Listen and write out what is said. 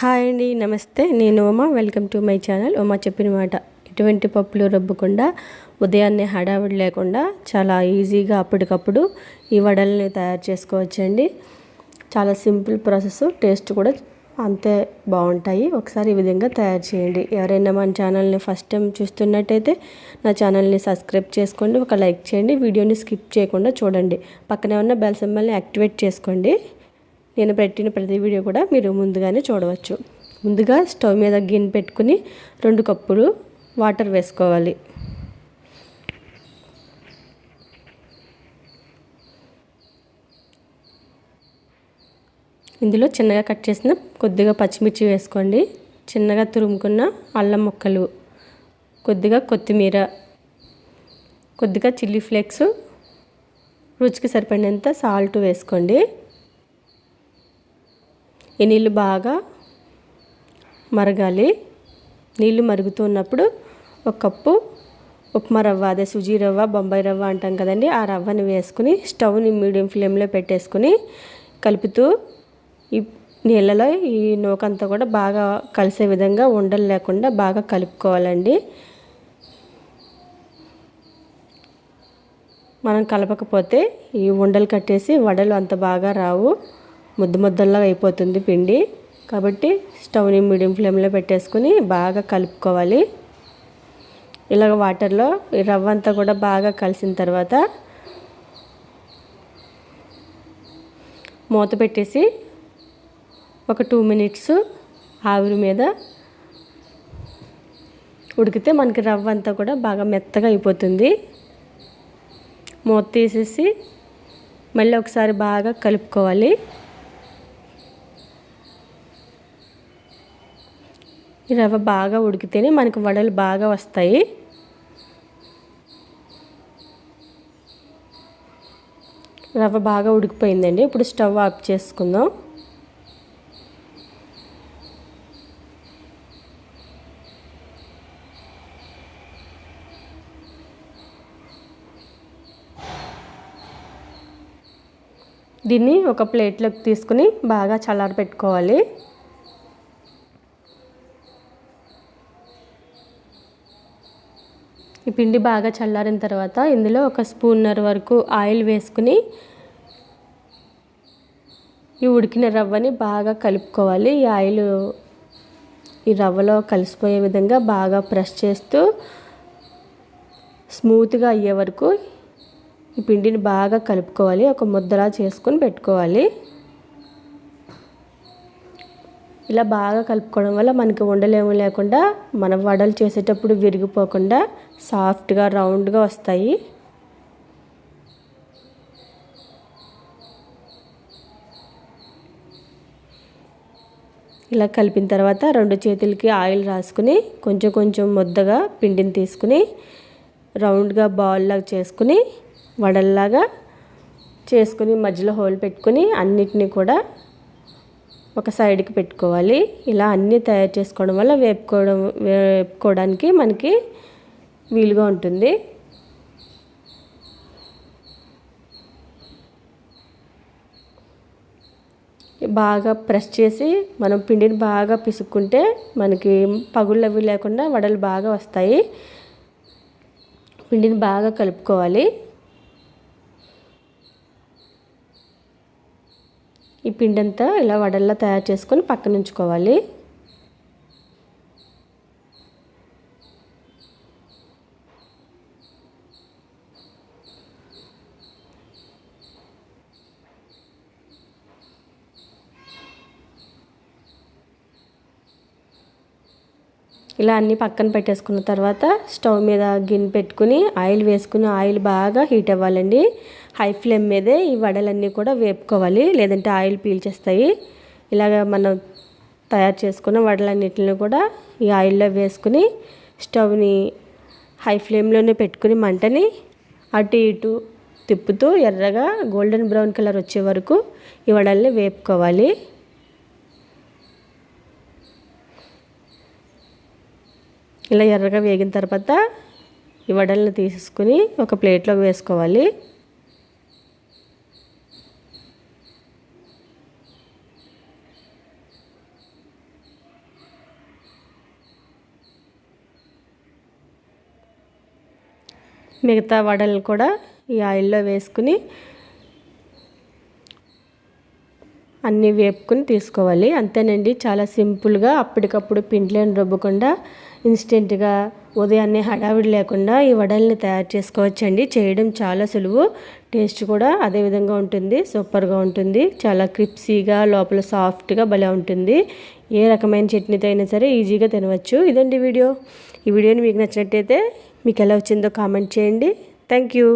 Hi అండి నమస్తే. నేను Uma. Welcome to my channel. Uma చెప్పిన మాట ఎటువంటి పప్పులు రుబ్బకుండా ఉదయాన్నే హడావిడి లేకుండా చాలా ఈజీగా అప్పటికప్పుడు ఈ వడల్ని తయారు చేసుకోవచ్చండి. చాలా సింపుల్ ప్రాసెస్ టేస్ట్ కూడా అంతే బాగుంటాయి. ఒకసారి ఈ విధంగా తయారు చేయండి. ఎవరైనా మన ఛానల్ని ఫస్ట్ టైం చూస్తున్నట్టయితే నా ఛానల్ని సబ్స్క్రైబ్ చేసుకోండి. ఒక లైక్ చేయండి. వీడియోని స్కిప్ చేయకుండా చూడండి. పక్కనే ఉన్న బెల్ సింబల్ని యాక్టివేట్ చేసుకోండి. నేను పెట్టిన ప్రతి వీడియో కూడా మీరు ముందుగానే చూడవచ్చు. ముందుగా స్టవ్ మీద గిన్నె పెట్టుకుని రెండు కప్పులు వాటర్ వేసుకోవాలి. ఇందులో చిన్నగా కట్ చేసిన కొద్దిగా పచ్చిమిర్చి వేసుకోండి. చిన్నగా తురుముకున్న అల్లం ముక్కలు కొద్దిగా కొత్తిమీర కొద్దిగా చిల్లీ ఫ్లేక్స్ రుచికి సరిపడినంత సాల్ట్ వేసుకోండి. ఈ నీళ్ళు బాగా మరగాలి. నీళ్ళు మరుగుతున్నప్పుడు ఒక కప్పు ఉప్మా రవ్వ అదే సుజీ రవ్వ బొంబాయి రవ్వ అంటాం కదండి. ఆ రవ్వని వేసుకుని స్టవ్ని మీడియం ఫ్లేమ్లో పెట్టేసుకుని కలుపుతూ ఈ నీళ్ళలో ఈ నూకంతా కూడా బాగా కలిసే విధంగా ఉండలు లేకుండా బాగా కలుపుకోవాలండి. మనం కలపకపోతే ఈ ఉండలు కట్టేసి వడలు అంత బాగా రావు. ముద్ద ముద్దల్లా అయిపోతుంది పిండి. కాబట్టి స్టవ్ని మీడియం ఫ్లేమ్లో పెట్టేసుకుని బాగా కలుపుకోవాలి. ఇలాగ వాటర్లో ఈ రవ్వ అంతా కూడా బాగా కలిసిన తర్వాత మూత పెట్టేసి ఒక టూ మినిట్స్ ఆవిరి మీద ఉడికితే మనకి రవ్వ అంతా కూడా బాగా మెత్తగా అయిపోతుంది. మూత తీసేసి మళ్ళీ ఒకసారి బాగా కలుపుకోవాలి. ఈ రవ్వ బాగా ఉడికితేనే మనకు వడలు బాగా వస్తాయి. రవ్వ బాగా ఉడికిపోయిందండి. ఇప్పుడు స్టవ్ ఆఫ్ చేసుకుందాం. దీన్ని ఒక ప్లేట్లోకి తీసుకుని బాగా చల్లారి పెట్టుకోవాలి ఈ పిండి బాగా చల్లారిన తర్వాత ఇందులో ఒక స్పూన్నర వరకు ఆయిల్ వేసుకుని ఈ ఉడికిన రవ్వని బాగా కలుపుకోవాలి. ఈ ఆయిల్ ఈ రవ్వలో కలిసిపోయే విధంగా బాగా ప్రెస్ చేస్తూ స్మూత్గా అయ్యే వరకు ఈ పిండిని బాగా కలుపుకోవాలి. ఒక ముద్దలా చేసుకొని పెట్టుకోవాలి. ఇలా బాగా కలుపుకోవడం వల్ల మనకి ఉండలేము లేకుండా మనం వడలు చేసేటప్పుడు విరిగిపోకుండా సాఫ్ట్గా రౌండ్గా వస్తాయి. ఇలా కలిపిన తర్వాత రెండు చేతులకి ఆయిల్ రాసుకుని కొంచెం కొంచెం ముద్దగా పిండిని తీసుకుని రౌండ్గా బాల్ లాగా చేసుకుని వడల్లాగా చేసుకుని మధ్యలో హోల్ పెట్టుకుని అన్నిటినీ కూడా ఒక సైడ్కి పెట్టుకోవాలి. ఇలా అన్నీ తయారు చేసుకోవడం వల్ల వేపుకోవడం వేపుకోవడానికి మనకి వీలుగా ఉంటుంది. బాగా ప్రెస్ చేసి మనం పిండిని బాగా పిసుక్కుంటే మనకి పగుళ్ళు అవి లేకుండా వడలు బాగా వస్తాయి. పిండిని బాగా కలుపుకోవాలి. ఈ పిండి అంతా ఇలా వడల్లా తయారు చేసుకొని పక్కన ఉంచుకోవాలి ఇలా అన్నీ పక్కన పెట్టేసుకున్న తర్వాత స్టవ్ మీద గిన్నె పెట్టుకుని ఆయిల్ వేసుకుని ఆయిల్ బాగా హీట్ అవ్వాలండి. హై ఫ్లేమ్ మీదే ఈ వడలన్నీ కూడా వేపుకోవాలి. లేదంటే ఆయిల్ పీల్చేస్తాయి. ఇలాగ మనం తయారు చేసుకున్న వడలన్నిటిని కూడా ఈ ఆయిల్లో వేసుకుని స్టవ్ని హై ఫ్లేమ్లోనే పెట్టుకుని మంటని అటు ఇటు తిప్పుతూ ఎర్రగా గోల్డెన్ బ్రౌన్ కలర్ వచ్చే వరకు ఈ వడల్ని వేపుకోవాలి. ఇలా ఎర్రగా వేగిన తర్వాత ఈ వడల్ని తీసుకుని ఒక ప్లేట్లో వేసుకోవాలి. మిగతా వడలు కూడా ఈ ఆయిల్లో వేసుకుని అన్నీ వేపుకుని తీసుకోవాలి. అంతేనండి చాలా సింపుల్గా అప్పటికప్పుడు పిండిలేని రుబ్బకుండా ఇన్స్టెంట్గా ఉదయాన్నే హడావిడి లేకుండా ఈ వడల్ని తయారు చేసుకోవచ్చండి. చేయడం చాలా సులువు. టేస్ట్ కూడా అదే విధంగా ఉంటుంది. సూపర్గా ఉంటుంది. చాలా క్రిప్సీగా లోపల సాఫ్ట్గా భలే ఉంటుంది. ఏ రకమైన చట్నీతో అయినా సరే ఈజీగా తినవచ్చు. ఇదండి వీడియో. ఈ వీడియోని మీకు నచ్చినట్టయితే మీకు ఎలా వచ్చిందో కామెంట్ చేయండి. Thank you.